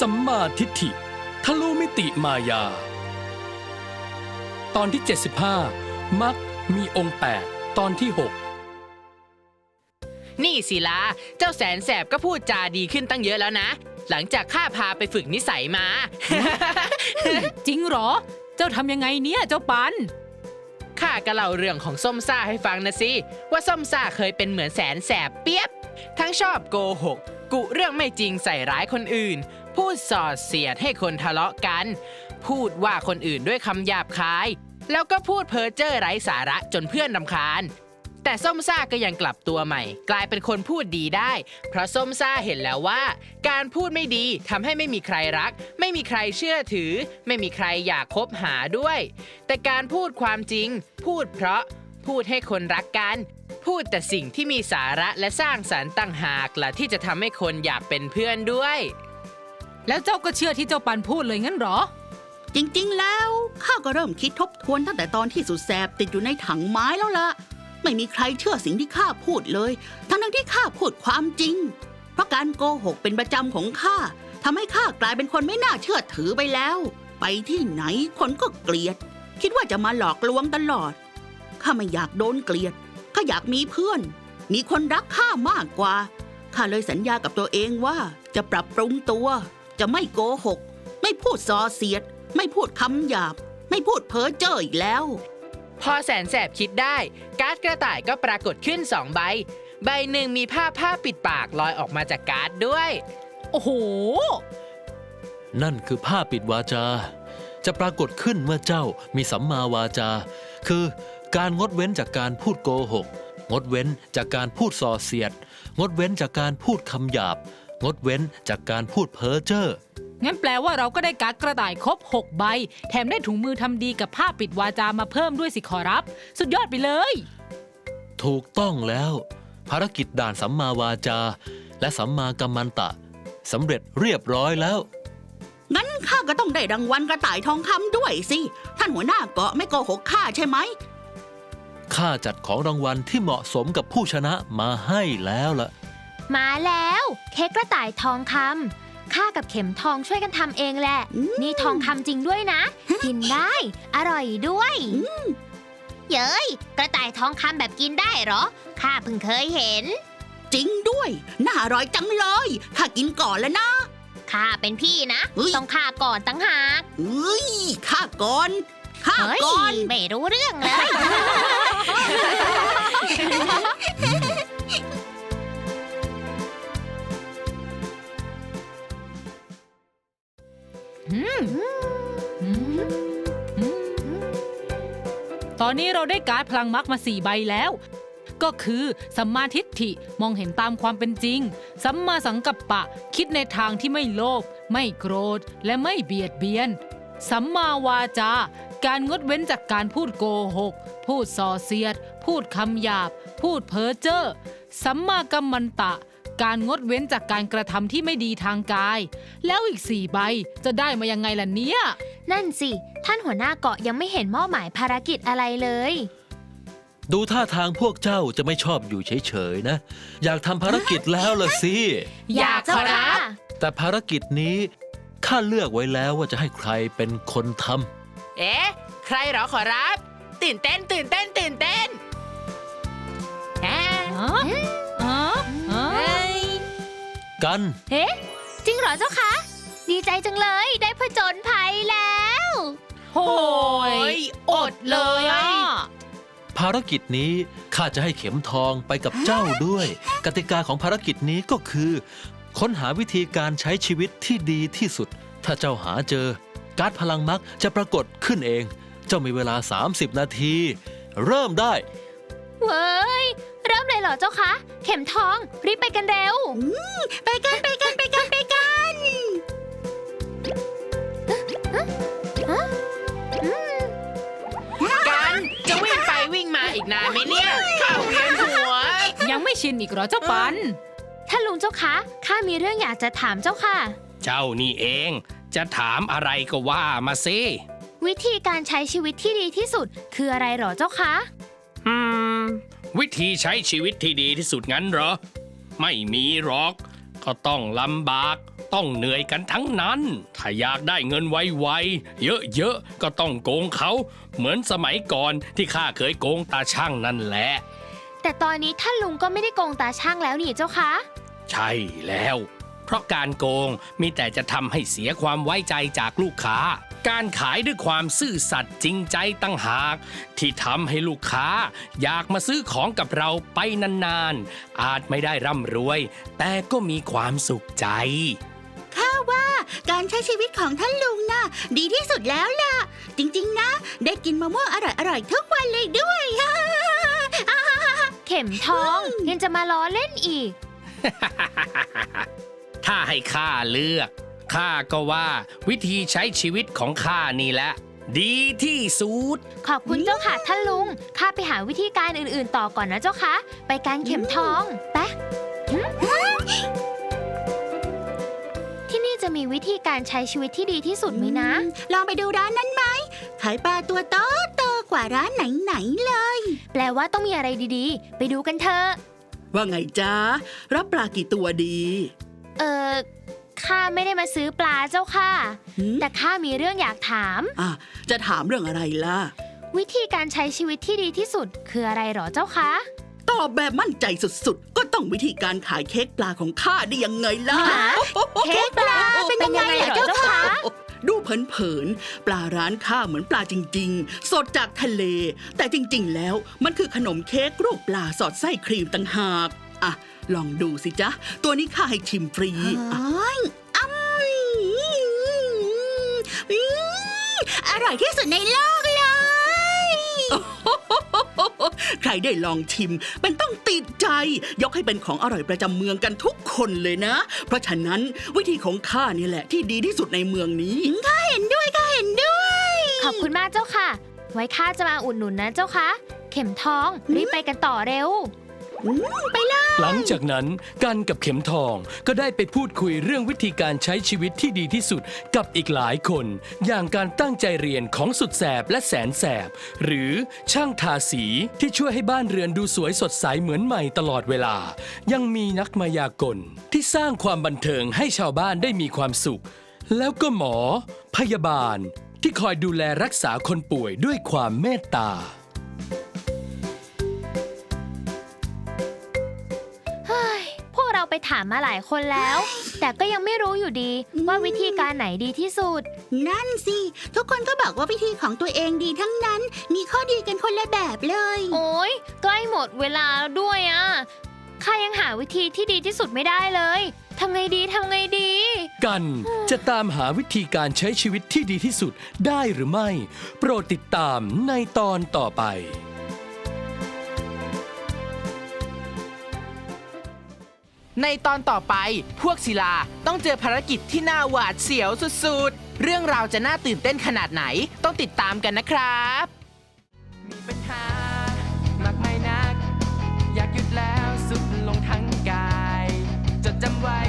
สัมมาทิฏฐิ ทะลุมิติมายา ตอนที่ 75 มักมีองค์ 8 ตอนที่6นี่ศิลา เจ้าแสนแสบก็พูดจาดีขึ้นตั้งเยอะแล้วนะ หลังจากข้าพาไปฝึกนิสัยมา จริงเหรอ เจ้าทำยังไงเนี่ยเจ้าปัน ข้าก็เล่าเรื่องของส้มซ่าให้ฟังนะสิ ว่าส้มซ่าเคยเป็นเหมือนแสนแสบเปียบ ทั้งชอบโกหก กุเรื่องไม่จริงใส่ร้ายคนอื่น พูดส่อเสียดให้คนทะเลาะกัน พูดว่าคนอื่นด้วยคำหยาบคาย แล้วก็พูดเพ้อเจ้อไร้สาระจนเพื่อนรำคาญ แต่ส้มซ่าก็ยังกลับตัวใหม่ กลายเป็นคนพูดดีได้ เพราะส้มซ่าเห็นแล้วว่า การพูดไม่ดีทำให้ไม่มีใครรัก ไม่มีใครเชื่อถือ ไม่มีใครอยากคบหาด้วย แต่การพูดความจริง พูดเพราะพูดให้คนรักกัน พูดแต่สิ่งที่มีสาระและสร้างสรรค์ต่างหากล่ะที่จะทำให้คนอยากเป็นเพื่อนด้วย แล้วเจ้าก็เชื่อที่เจ้าปันพูดเลยงั้นเหรอ จริงๆ แล้วข้าก็เริ่มคิดทบทวนตั้งแต่ตอนที่สุดแสบติดอยู่ในถังไม้แล้วล่ะ ไม่มีใครเชื่อสิ่งที่ข้าพูดเลย ทั้งทั้งที่ข้าพูดความจริง เพราะการโกหกเป็นประจำของข้าทำให้ข้ากลายเป็นคนไม่น่าเชื่อถือไปแล้ว ไปที่ไหนคนก็เกลียด คิดว่าจะมาหลอกลวงตลอด ข้าไม่อยากโดนเกลียด ข้าอยากมีเพื่อน มีคนรักข้ามากกว่า ข้าเลยสัญญากับตัวเองว่าจะปรับปรุงตัว จะไม่โกหก ไม่พูดส่อเสียด ไม่พูดคำหยาบ ไม่พูดเพ้อเจ้ออีกแล้ว พอแสนแสบคิดได้ การ์ดกระต่ายก็ปรากฏขึ้นสองใบ ใบหนึ่งมีผ้าผ้าปิดปากลอยออกมาจากการ์ดด้วย โอ้โห นั่นคือผ้าปิดวาจา จะปรากฏขึ้นเมื่อเจ้ามีสัมมาวาจา คือการงดเว้นจากการพูดโกหก งดเว้นจากการพูดส่อเสียด งดเว้นจากการพูดคำหยาบ งดเว้นจากการพูดเพ้อเจ้อ งั้นแปลว่าเราก็ได้การ์ดกระต่ายครบ 6 ใบ แถมได้ถุงมือทำดีกับผ้าปิดวาจามาเพิ่มด้วยสิขอรับ สุดยอดไปเลย ถูกต้องแล้ว ภารกิจด่านสัมมาวาจา และสัมมากัมมันตะสำเร็จเรียบร้อยแล้ว งั้นข้าก็ต้องได้รางวัลกระต่ายทองคำด้วยสิ ท่านหัวหน้าเกาะไม่โกหกข้าใช่ไหม ข้าจัดของรางวัลที่เหมาะสมกับผู้ชนะมาให้แล้วล่ะ มาแล้ว เค้กกระต่ายทองคำข้ากับเข็มทองช่วยกันทำเองแหละอืมนี่ทองคำจริงด้วยนะ กินได้ อร่อยด้วย เย้ย กระต่ายทองคำแบบกินได้เหรอ ข้าเพิ่งเคยเห็น จริงด้วย น่าอร่อยจังเลยข้ากินก่อนแล้วนะ ข้าเป็นพี่นะเฮ้ยต้องข้าก่อนตั้งหากเอ้ยข้าก่อนข้าเฮ้ยก่อน ไม่รู้เรื่องเลย ตอนนี้เราได้การ์ดพลังมักมาสี่ใบแล้ว ก็คือสัมมาทิฏฐิมองเห็นตามความเป็นจริง สัมมาสังกัปปะคิดในทางที่ไม่โลภไม่โกรธและไม่เบียดเบียน สัมมาวาจา การงดเว้นจากการพูดโกหก พูดส่อเสียด พูดคำหยาบ พูดเพ้อเจ้อสัมมากัมมันตะ การงดเว้นจากการกระทำที่ไม่ดีทางกาย แล้วอีกสี่ใบจะได้มายังไงล่ะเนี่ย นั่นสิ ท่านหัวหน้าเกาะยังไม่เห็นมอบหมายภารกิจอะไรเลย ดูท่าทางพวกเจ้าจะไม่ชอบอยู่เฉยๆนะ อยากทำภารกิจแล้วล่ะสิ อยากขอรับ แต่ภารกิจนี้ข้าเลือกไว้แล้วว่าจะให้ใครเป็นคนทเอ๊ะ ใครเหรอขอรับ ตื่นเต้นตื่นเต้นตื่นเต้นแอะฮะฮะฮะเอ้ยำ กันเอ๊ะจริงเหรอเจ้าคะ ดีใจจังเลยได้ผจญภัยแล้วโอ้โอ้ยอดเลยอะภารกิจนี้ข้าจะให้เข็มทองไปกับเจ้าด้วย กติกาของภารกิจนี้ก็คือ ค้นหาวิธีการใช้ชีวิตที่ดีที่สุด ถ้าเจ้าหาเจอ การ์ดพลังมักจะปรากฏขึ้นเอง เจ้ามีเวลา 30 นาที เริ่มได้ เว้ย เริ่มเลยเหรอเจ้าคะ เข็มทอง รีบไปกันเร็ว ไปกันไปกันไปกันไปกัน กันจะวิ่งไปวิ่งมาอีกนานไหมเนี่ยข้าเวียนหัว ยังไม่ชินอีกเหรอเจ้าปัน ท่านลุงเจ้าคะ ข้ามีเรื่องอยากจะถามเจ้าค่ะ เจ้านี่เอง จะถามอะไรก็ว่ามาสิวิธีการใช้ชีวิตที่ดีที่สุด คืออะไรเหรอเจ้าคะ อืม วิธีใช้ชีวิตที่ดีที่สุดงั้นเหรอ ไม่มีหรอก ก็ต้องลำบาก ต้องเหนื่อยกันทั้งนั้น ถ้าอยากได้เงินไวๆ เยอะๆ ก็ต้องโกงเขา เหมือนสมัยก่อนที่ข้าเคยโกงตาช่างนั่นแหละ แต่ตอนนี้ท่านลุงก็ไม่ได้โกงตาช่างแล้วนี่เจ้าคะ ใช่แล้ว เพราะการโกงมีแต่จะทำให้เสียความไว้ใจจากลูกค้า การขายด้วยความซื่อสัตย์จริงใจตั้งหาก ที่ทำให้ลูกค้าอยากมาซื้อของกับเราไปนานๆ อาจไม่ได้ร่ำรวย แต่ก็มีความสุขใจข้าว่าการใช้ชีวิตของท่านลุงน่ะ ดีที่สุดแล้วล่ะ จริงๆนะ ได้กินมะม่วงอร่อยๆทุกวันเลยด้วยเข็มทองยังจะมาล้อเล่นอีก ถ้าให้ข้าเลือก ข้าก็ว่า วิธีใช้ชีวิตของข้านี่แหละ ดีที่สุด ขอบคุณเจ้าค่ะท่านลุง ข้าไปหาวิธีการอื่นๆ ต่อก่อนนะเจ้าคะไปการเข็มทองไปะที่นี่จะมีวิธีการใช้ชีวิตที่ดีที่สุดไหมนะ ลองไปดูร้านนั้นไหม ขายปลาตัวโตโตกว่าร้านไหนๆเลย แปลว่าต้องมีอะไรดีๆ ไปดูกันเถอะ ว่าไงจ๊ะรับปลากี่ตัวดี เออ ข้าไม่ได้มาซื้อปลาเจ้าค่ะ หืม แต่ข้ามีเรื่องอยากถาม อะจะถามเรื่องอะไรล่ะ วิธีการใช้ชีวิตที่ดีที่สุดคืออะไรหรอเจ้าคะ ตอบแบบมั่นใจสุดๆ ก็ต้องวิธีการขายเค้กปลาของข้าได้ยังไงล่ะฮะเค้กปลาเป็นยังไงเหรอเจ้าคะ ดูเผินๆ ปลาร้านข้าเหมือนปลาจริง ๆ สดจากทะเล แต่จริงๆ แล้วมันคือขนมเค้กรูปปลาสอดไส้ครีมต่างหาก อะ ลองดูสิจ๊ะ ตัวนี้ข้าให้ชิมฟรีอะอร่อยที่สุดในโลกเลย ใครได้ลองชิม มันต้องติดใจ ยกให้เป็นของอร่อยประจำเมืองกันทุกคนเลยนะ เพราะฉะนั้นวิธีของข้านี่แหละที่ดีที่สุดในเมืองนี้ข้าเห็นด้วยข้าเห็นด้วย ขอบคุณมากเจ้าค่ะ ไว้ข้าจะมาอุดหนุนนะเจ้าคะเข็มทองรีบไปกันต่อเร็ว หลังจากนั้นกันกับเข็มทองก็ได้ไปพูดคุยเรื่องวิธีการใช้ชีวิตที่ดีที่สุดกับอีกหลายคน อย่างการตั้งใจเรียนของสุดแสบและแสนแสบ หรือช่างทาสีที่ช่วยให้บ้านเรือนดูสวยสดใสเหมือนใหม่ตลอดเวลา ยังมีนักมายากล ที่สร้างความบันเทิงให้ชาวบ้านได้มีความสุข แล้วก็หมอ พยาบาล ที่คอยดูแลรักษาคนป่วยด้วยความเมตตา ถามมาหลายคนแล้ว แต่ก็ยังไม่รู้อยู่ดีว่าวิธีการไหนดีที่สุด นั่นสิ ทุกคนก็บอกว่าวิธีของตัวเองดีทั้งนั้น มีข้อดีกันคนละแบบเลย โอ้ยใกล้หมดเวลาแล้วด้วยอะข้ายังหาวิธีที่ดีที่สุดไม่ได้เลยทำไงดีทำไงดี กันจะตามหาวิธีการใช้ชีวิตที่ดีที่สุดได้หรือไม่ โปรดติดตามในตอนต่อไป ในตอนต่อไปพวกศิลาต้องเจอภารกิจที่น่าหวาดเสียวสุดๆ เรื่องราวจะน่าตื่นเต้นขนาดไหนต้องติดตามกันนะครับ มีปัญหามากมายนัก อยากหยุดแล้วสุดลงทั้งกาย จดจำไว้